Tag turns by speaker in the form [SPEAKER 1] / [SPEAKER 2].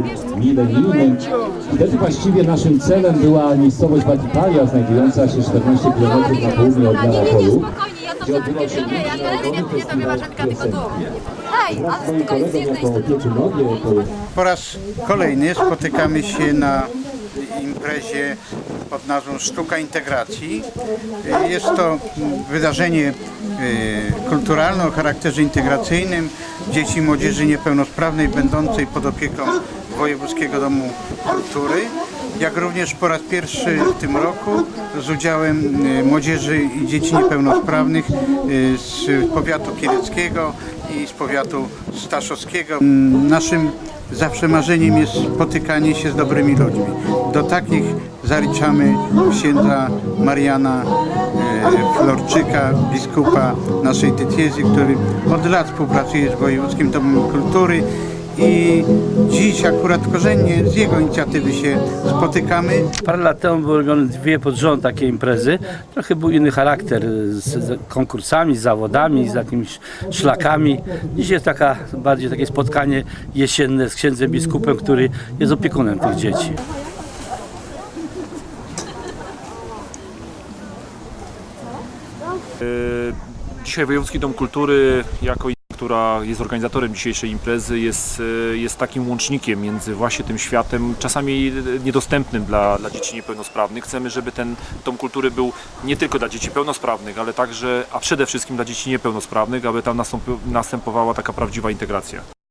[SPEAKER 1] wieku milenijnym. Wtedy właściwie naszym celem była miejscowość Batipalia, znajdująca się 14 km na południe od Jarapolu, gdzie odbywał się
[SPEAKER 2] tylko tu. Hej,
[SPEAKER 1] Wraz z
[SPEAKER 2] ale
[SPEAKER 1] moim kolegą jako pieczynowie,
[SPEAKER 3] Po raz kolejny spotykamy się na imprezie pod nazwą Sztuka Integracji. Jest to wydarzenie e, kulturalne o charakterze integracyjnym dzieci i młodzieży niepełnosprawnej będącej pod opieką Wojewódzkiego Domu Kultury. Jak również po raz pierwszy w tym roku z udziałem e, młodzieży i dzieci niepełnosprawnych e, z powiatu kieleckiego i z powiatu staszowskiego. Mm, Naszym zawsze marzeniem jest spotykanie się z dobrymi ludźmi. Do takich zaliczamy księdza Mariana e, Florczyka, biskupa naszej diecezji, który od lat współpracuje z Wojewódzkim Domem Kultury i dziś akurat korzennie z jego inicjatywy się spotykamy.
[SPEAKER 4] Parę lat temu były robione dwie pod rząd takie imprezy. Trochę był inny charakter z, konkursami, z zawodami, z jakimiś szlakami. Dziś jest taka bardziej takie spotkanie jesienne z księdzem biskupem, który jest opiekunem tych dzieci.
[SPEAKER 5] Dzisiaj Wojewódzki Dom Kultury, jako i- która jest organizatorem dzisiejszej imprezy, jest, e, jest takim łącznikiem między właśnie tym światem, czasami niedostępnym dla, dla dzieci niepełnosprawnych. Chcemy, żeby ten Dom Kultury był nie tylko dla dzieci pełnosprawnych, ale także, a przede wszystkim dla dzieci niepełnosprawnych, aby tam następowała taka prawdziwa integracja.